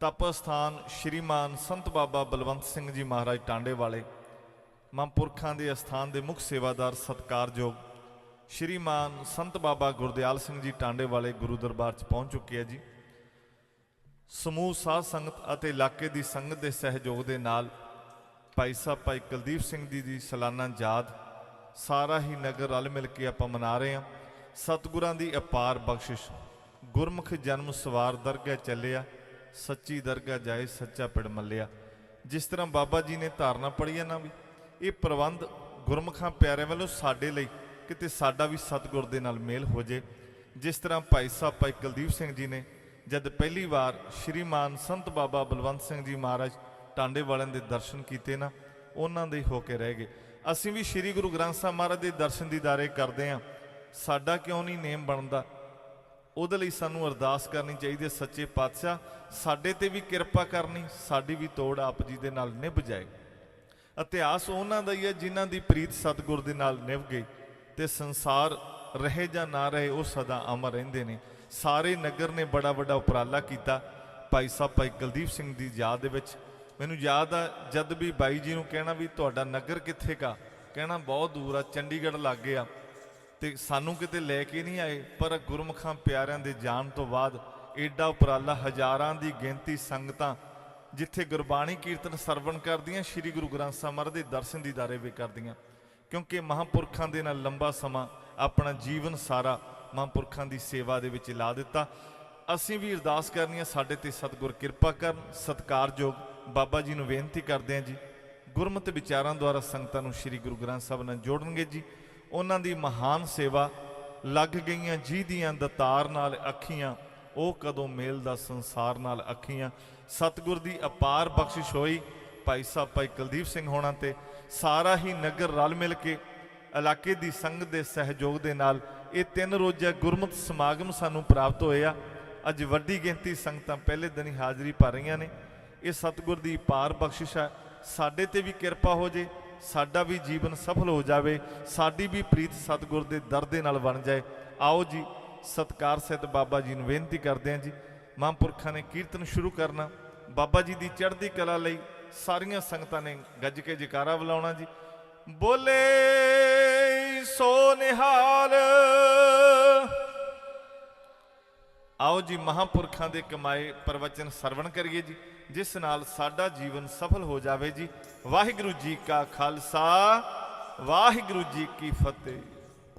ਤਪ ਸਥਾਨ ਸ਼੍ਰੀਮਾਨ ਸੰਤ ਬਾਬਾ ਬਲਵੰਤ ਸਿੰਘ ਜੀ ਮਹਾਰਾਜ ਟਾਂਡੇ ਵਾਲੇ, ਮਹਾਂਪੁਰਖਾਂ ਦੇ ਅਸਥਾਨ ਦੇ ਮੁੱਖ ਸੇਵਾਦਾਰ ਸਤਕਾਰਯੋਗ ਸ਼੍ਰੀਮਾਨ ਸੰਤ ਬਾਬਾ ਗੁਰਦਿਆਲ ਸਿੰਘ ਜੀ ਟਾਂਡੇ ਵਾਲੇ ਗੁਰੂ ਦਰਬਾਰ 'ਚ ਪਹੁੰਚ ਚੁੱਕੇ ਆ ਜੀ। ਸਮੂਹ, ਸਾਧ ਸੰਗਤ ਅਤੇ ਇਲਾਕੇ ਦੀ ਸੰਗਤ ਦੇ ਸਹਿਯੋਗ ਦੇ ਨਾਲ ਭਾਈ ਸਾਹਿਬ, ਭਾਈ ਕੁਲਦੀਪ ਸਿੰਘ ਜੀ ਦੀ ਸਾਲਾਨਾ ਯਾਦ ਸਾਰਾ ਹੀ ਨਗਰ ਰਲ ਮਿਲ ਕੇ ਆਪਾਂ ਮਨਾ ਰਹੇ ਹਾਂ। ਸਤਿਗੁਰਾਂ ਦੀ ਅਪਾਰ ਬਖਸ਼ਿਸ਼, ਗੁਰਮੁਖ ਜਨਮ ਸਵਾਰ ਦਰਗਾਹ ਚੱਲਿਆ। ਸੱਚੀ ਦਰਗਾਹ ਜਾਏ, ਸੱਚਾ ਪਿੜ ਮੱਲਿਆ। ਜਿਸ ਤਰ੍ਹਾਂ ਬਾਬਾ ਜੀ ਨੇ ਧਾਰਨਾ ਪੜ੍ਹੀ ਹੈ ਨਾ ਵੀ, ਇਹ ਪ੍ਰਬੰਧ ਗੁਰਮੁਖਾਂ ਪਿਆਰਿਆਂ ਵੱਲੋਂ ਸਾਡੇ ਲਈ ਕਿਤੇ ਸਾਡਾ ਵੀ ਸਤਿਗੁਰ ਦੇ ਨਾਲ ਮੇਲ ਹੋ ਜੇ। ਜਿਸ ਤਰ੍ਹਾਂ ਭਾਈ ਸਾਹਿਬ, ਭਾਈ ਕੁਲਦੀਪ ਸਿੰਘ ਜੀ ਨੇ ਜਦ ਪਹਿਲੀ ਵਾਰ ਸ਼੍ਰੀਮਾਨ ਸੰਤ ਬਾਬਾ ਬਲਵੰਤ ਸਿੰਘ ਜੀ ਮਹਾਰਾਜ ਟਾਂਡੇ ਵਾਲਿਆਂ ਦੇ ਦਰਸ਼ਨ ਕੀਤੇ ਨਾ, ਉਹਨਾਂ ਦੇ ਹੋ ਕੇ ਰਹਿ ਗਏ। ਅਸੀਂ ਵੀ ਸ਼੍ਰੀ ਗੁਰੂ ਗ੍ਰੰਥ ਸਾਹਿਬ ਮਹਾਰਾਜ ਦੇ ਦਰਸ਼ਨ ਦੀਦਾਰੇ ਕਰਦੇ ਹਾਂ। ਸਾਡਾ ਕਿਉਂ ਨਹੀਂ ਨੇਮ ਬਣਦਾ? ਉਹਦੇ ਲਈ ਸਾਨੂੰ ਅਰਦਾਸ ਕਰਨੀ ਚਾਹੀਦੀ ਹੈ, ਸੱਚੇ ਪਾਤਸ਼ਾਹ, ਸਾਡੇ ਤੇ ਵੀ ਕਿਰਪਾ ਕਰਨੀ, ਸਾਡੀ ਵੀ ਤੋੜ ਆਪ ਜੀ ਦੇ ਨਾਲ ਨਿਭ ਜਾਏ। ਇਤਿਹਾਸ ਉਹਨਾਂ ਦਾ ਹੀ ਹੈ ਜਿਨ੍ਹਾਂ ਦੀ ਪ੍ਰੀਤ ਸਤਿਗੁਰ ਦੇ ਨਾਲ ਨਿਭ ਗਈ ਤੇ ਸੰਸਾਰ ਰਹੇ ਜਾਂ ਨਾ ਰਹੇ ਉਹ ਸਦਾ ਅਮਰ ਰਹਿੰਦੇ ਨੇ। ਸਾਰੇ ਨਗਰ ਨੇ ਬੜਾ ਵੱਡਾ ਉਪਰਾਲਾ ਕੀਤਾ। ਭਾਈ ਸਾਹਿਬ, ਭਾਈ ਕੁਲਦੀਪ ਸਿੰਘ ਦੀ ਯਾਦ ਦੇ ਵਿੱਚ ਮੈਨੂੰ ਯਾਦ ਆ, ਜਦ ਵੀ ਬਾਈ ਜੀ ਨੂੰ ਕਹਿਣਾ ਵੀ ਤੁਹਾਡਾ ਨਗਰ ਕਿੱਥੇ ਕਾ ਕਹਿਣਾ ਬਹੁਤ ਦੂਰ ਆ, ਚੰਡੀਗੜ੍ਹ ਲੱਗੇ ਆ ਤੇ ਸਾਨੂੰ ਕਿਤੇ ਲੈ ਕੇ ਨਹੀਂ ਆਏ, ਪਰ ਗੁਰਮੁਖਾਂ ਪਿਆਰਿਆਂ ਦੇ ਜਾਣ ਤੋਂ ਬਾਅਦ ਏਡਾ ਉਪਰਾਲਾ ਹਜ਼ਾਰਾਂ ਦੀ ਗਿਣਤੀ ਸੰਗਤਾਂ ਜਿੱਥੇ ਗੁਰਬਾਣੀ ਕੀਰਤਨ ਸਰਵਣ ਕਰਦੀਆਂ, ਸ੍ਰੀ ਗੁਰੂ ਗ੍ਰੰਥ ਸਾਹਿਬ ਮਹਾਰਾਜ ਦੇ ਦਰਸ਼ਨ ਦੀਦਾਰੇ ਵੀ ਕਰਦੀਆਂ। ਕਿਉਂਕਿ ਮਹਾਂਪੁਰਖਾਂ ਦੇ ਨਾਲ ਲੰਬਾ ਸਮਾਂ ਆਪਣਾ ਜੀਵਨ ਸਾਰਾ ਮਹਾਂਪੁਰਖਾਂ ਦੀ ਸੇਵਾ ਦੇ ਵਿੱਚ ਲਾ ਦਿੱਤਾ। ਅਸੀਂ ਵੀ ਅਰਦਾਸ ਕਰਨੀ ਹੈ ਸਾਡੇ ਤੇ ਸਤਿਗੁਰ ਕਿਰਪਾ ਕਰਨ, ਸਤਕਾਰਯੋਗ ਬਾਬਾ ਜੀ ਨੂੰ ਬੇਨਤੀ ਕਰਦੇ ਹਾਂ ਜੀ। ਗੁਰਮਤਿ ਵਿਚਾਰਾਂ ਦੁਆਰਾ ਸੰਗਤਾਂ ਨੂੰ ਸ੍ਰੀ ਗੁਰੂ ਗ੍ਰੰਥ ਸਾਹਿਬ ਨਾਲ ਜੋੜਨਗੇ ਜੀ। ਉਹਨਾਂ ਦੀ ਮਹਾਨ ਸੇਵਾ ਲੱਗ ਗਈਆਂ, ਜਿਹਦੀਆਂ ਦਤਾਰ ਨਾਲ ਅੱਖੀਆਂ, ਉਹ ਕਦੋਂ ਮੇਲ ਦਾ ਸੰਸਾਰ ਨਾਲ ਅੱਖੀਆਂ। ਸਤਿਗੁਰ ਦੀ ਅਪਾਰ ਬਖਸ਼ਿਸ਼ ਹੋਈ ਭਾਈ ਸਾਹਿਬ ਭਾਈ ਕੁਲਦੀਪ ਸਿੰਘ ਹੋਣਾ ਤੇ। ਸਾਰਾ ਹੀ ਨਗਰ ਰਲ ਮਿਲ ਕੇ ਇਲਾਕੇ ਦੀ ਸੰਗਤ ਦੇ ਸਹਿਯੋਗ ਦੇ ਨਾਲ ਇਹ ਤਿੰਨ ਰੋਜ਼ਾ ਗੁਰਮਤਿ ਸਮਾਗਮ ਸਾਨੂੰ ਪ੍ਰਾਪਤ ਹੋਏ ਆ ਅੱਜ ਵੱਡੀ ਗਿਣਤੀ ਸੰਗਤਾਂ ਪਹਿਲੇ ਦਿਨ ਹੀ ਹਾਜ਼ਰੀ ਭਰ ਰਹੀਆਂ ਨੇ। ਇਹ ਸਤਿਗੁਰ ਦੀ ਪਾਰ ਬਖਸ਼ਿਸ਼ ਹੈ ਸਾਡੇ ਤੇ ਵੀ ਕਿਰਪਾ ਹੋ ਜੇ। ਸਾਡਾ ਵੀ ਜੀਵਨ ਸਫਲ ਹੋ ਜਾਵੇ, ਸਾਡੀ ਵੀ ਪ੍ਰੀਤ ਸਤਿਗੁਰ ਦੇ ਦਰ ਦੇ ਨਾਲ ਬਣ ਜਾਏ। ਆਓ ਜੀ, ਸਤਕਾਰ ਸਹਿਤ ਬਾਬਾ ਜੀ ਨੂੰ ਬੇਨਤੀ ਕਰਦੇ ਹਾਂ ਜੀ। ਮਹਾਂਪੁਰਖਾਂ ਨੇ ਕੀਰਤਨ ਸ਼ੁਰੂ ਕਰਨਾ। ਬਾਬਾ ਜੀ ਦੀ ਚੜ੍ਹਦੀ ਕਲਾ ਲਈ ਸਾਰੀਆਂ ਸੰਗਤਾਂ ਨੇ ਗੱਜ ਕੇ ਜਕਾਰਾ ਬੁਲਾਉਣਾ ਜੀ। ਬੋਲੇ ਸੋ ਨਿਹਾਲ। ਆਓ ਜੀ, ਮਹਾਂਪੁਰਖਾਂ ਦੇ ਕਮਾਏ ਪ੍ਰਵਚਨ ਸਰਵਣ ਕਰੀਏ ਜੀ। ਜਿਸ ਨਾਲ ਸਾਡਾ ਜੀਵਨ ਸਫਲ ਹੋ ਜਾਵੇ ਜੀ। ਵਾਹਿਗੁਰੂ ਜੀ ਕਾ ਖਾਲਸਾ, ਵਾਹਿਗੁਰੂ ਜੀ ਕੀ ਫਤਿਹ।